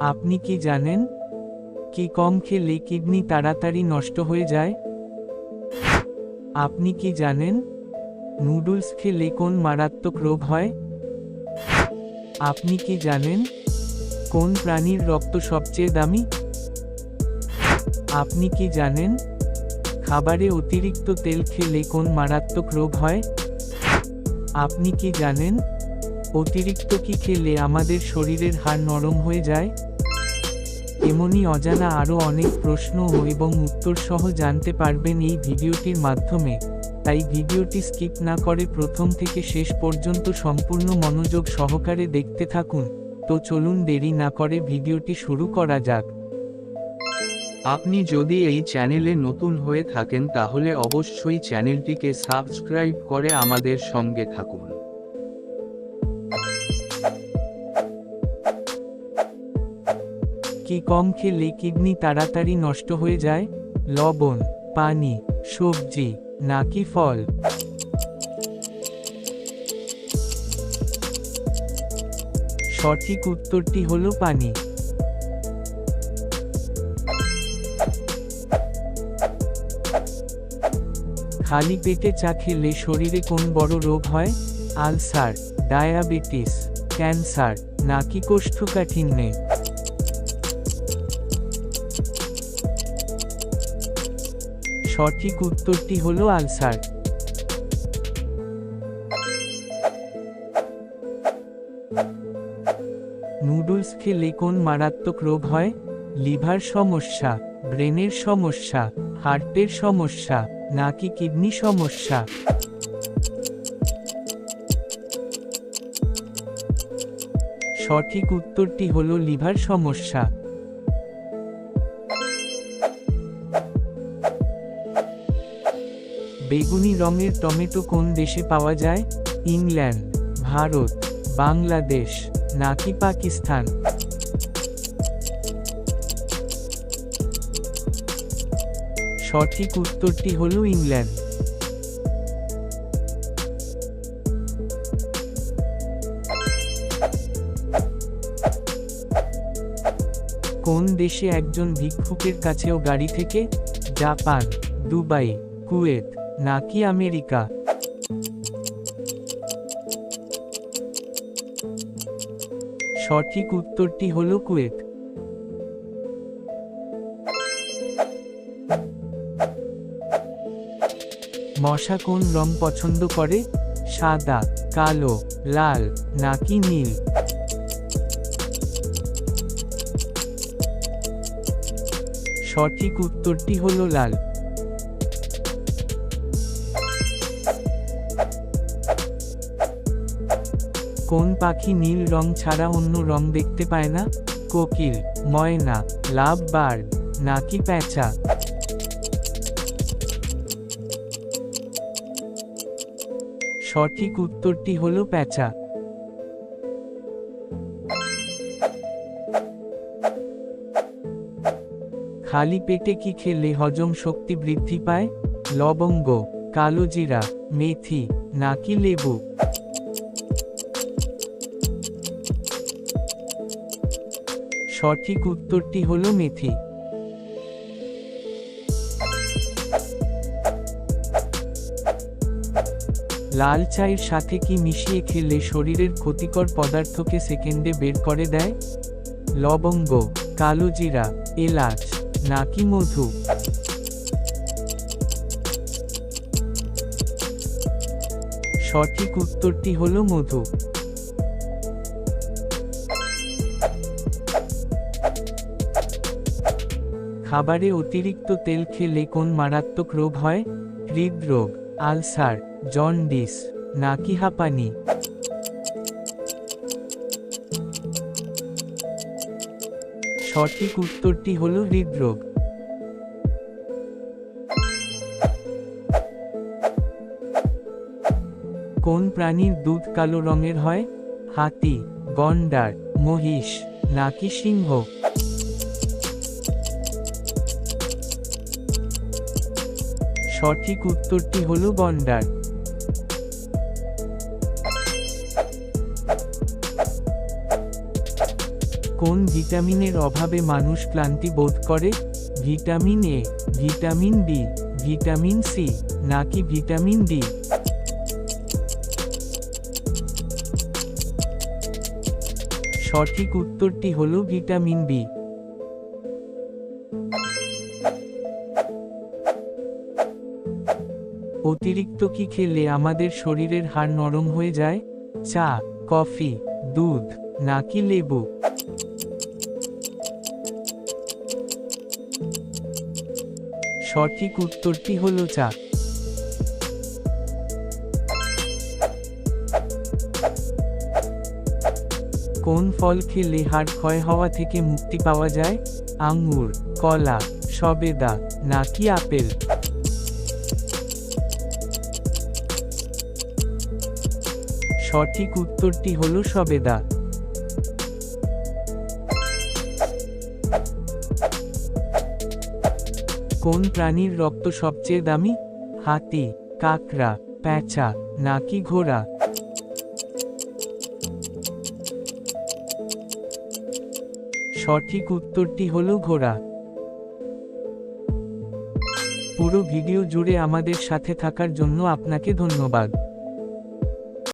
আপনি কি জানেন? কি কম খেলে কিডনি তাড়াতাড়ি নষ্ট হয়ে যায়? আপনি কি জানেন? নুডলস খেলে কোন মারাত্মক রোগ হয়? আপনি কি জানেন? কোন প্রাণীর রক্ত সবচেয়ে দামি? আপনি কি জানেন? খাবারে অতিরিক্ত তেল খেলে কোন মারাত্মক রোগ হয়? আপনি কি জানেন? অতিরিক্ত কি খেলে আমাদের শরীরের হাড় নরম হয়ে যায়? এমনই অজানা আরও অনেক প্রশ্ন ও এবং উত্তর সহ জানতে পারবেন এই ভিডিওটির মাধ্যমে। তাই ভিডিওটি স্কিপ না করে প্রথম থেকে শেষ পর্যন্ত সম্পূর্ণ মনোযোগ সহকারে দেখতে থাকুন। তো চলুন দেরি না করে ভিডিওটি শুরু করা যাক। আপনি যদি এই চ্যানেলে নতুন হয়ে থাকেন তাহলে অবশ্যই চ্যানেলটিকে সাবস্ক্রাইব করে আমাদের সঙ্গে থাকুন। কি কম খেলে কিডনি তাড়াতাড়ি নষ্ট হয়ে যায়? লবণ, পানি, সবজি, নাকি ফল? সঠিক উত্তরটি হল পানি। খালি পেটে চা খেলে শরীরে কোন বড় রোগ হয়? আলসার, ডায়াবেটিস, ক্যান্সার, নাকি কোষ্ঠকাঠিন্যে? সঠিক উত্তরটি হল আলসার নুডলস খেলে কোন মারাত্মক রোগ হয়? লিভার সমস্যা, ব্রেনের সমস্যা, হার্টের সমস্যা, নাকি কিডনি সমস্যা? সঠিক উত্তরটি হলো লিভার সমস্যা। বেগুনি রঙের টমেটো কোন দেশে পাওয়া যায়? ইংল্যান্ড, ভারত, বাংলাদেশ, নাকি পাকিস্তান? সঠিক উত্তরটি হল ইংল্যান্ড। কোন দেশে একজন ভিক্ষুকের কাছেও গাড়ি থেকে? Japan, Dubai, Kuwait. নাকি আমেরিকা? সঠিক উত্তরটি হল কুয়েত। মশা কোন রং পছন্দ করে? সাদা, কালো, লাল, নাকি নীল? সঠিক উত্তরটি হলো লাল। কোন পাখি নীল রং ছাড়া অন্য রং দেখতে পায় না? কোকিল, ময়না, লাভ বার্ড, নাকি প্যাঁচা? সঠিক উত্তরটি হল প্যাঁচা। খালি পেটে কি খেলে হজম শক্তি বৃদ্ধি পায়? লবঙ্গ, কালোজিরা, মেথি, নাকি লেবু? সঠিক উত্তরটি হল মেথি। লাল চায়ের সাথে কি মিশিয়ে খেলে শরীরের ক্ষতিকর পদার্থকে সেকেন্ডে বের করে দেয়? লবঙ্গ, কালো জিরা, এলাচ, নাকি মধু? সঠিক উত্তরটি হল মধু। খাবারে অতিরিক্ত তেল খেলে কোন মারাত্মক রোগ হয়? হৃদরোগ, আলসার, জন্ডিস, নাকি হাঁপানি? সঠিক উত্তরটি হল হৃদরোগ। কোন প্রাণীর দুধ কালো রঙের হয়? হাতি, গন্ডার, মহিষ, নাকি সিংহ? সঠিক উত্তরটি হল গন্ডার কোন ভিটামিনের অভাবে মানুষ ক্লান্তি বোধ করে? Vitamin A, vitamin B, vitamin C, নাকি ভিটামিন ডি? সঠিক উত্তরটি হল ভিটামিন বি। অতিরিক্ত কি খেলে আমাদের শরীরের হাড় নরম হয়ে যায়? চা, কফি, দুধ, নাকি লেবু? সঠিক উত্তরটি হলো চা। কোন ফল খেলে হাড় ক্ষয় হওয়া থেকে মুক্তি পাওয়া যায়? আঙ্গুর কলা, সবেদা, নাকি আপেল? সঠিক উত্তরটি হল সবেদা। কোন প্রাণীর রক্ত সবচেয়ে দামি? হাতি, কাকড়া, প্যাঁচা, নাকি ঘোড়া? সঠিক উত্তরটি হলো ঘোড়া। পুরো ভিডিও জুড়ে আমাদের সাথে থাকার জন্য আপনাকে ধন্যবাদ।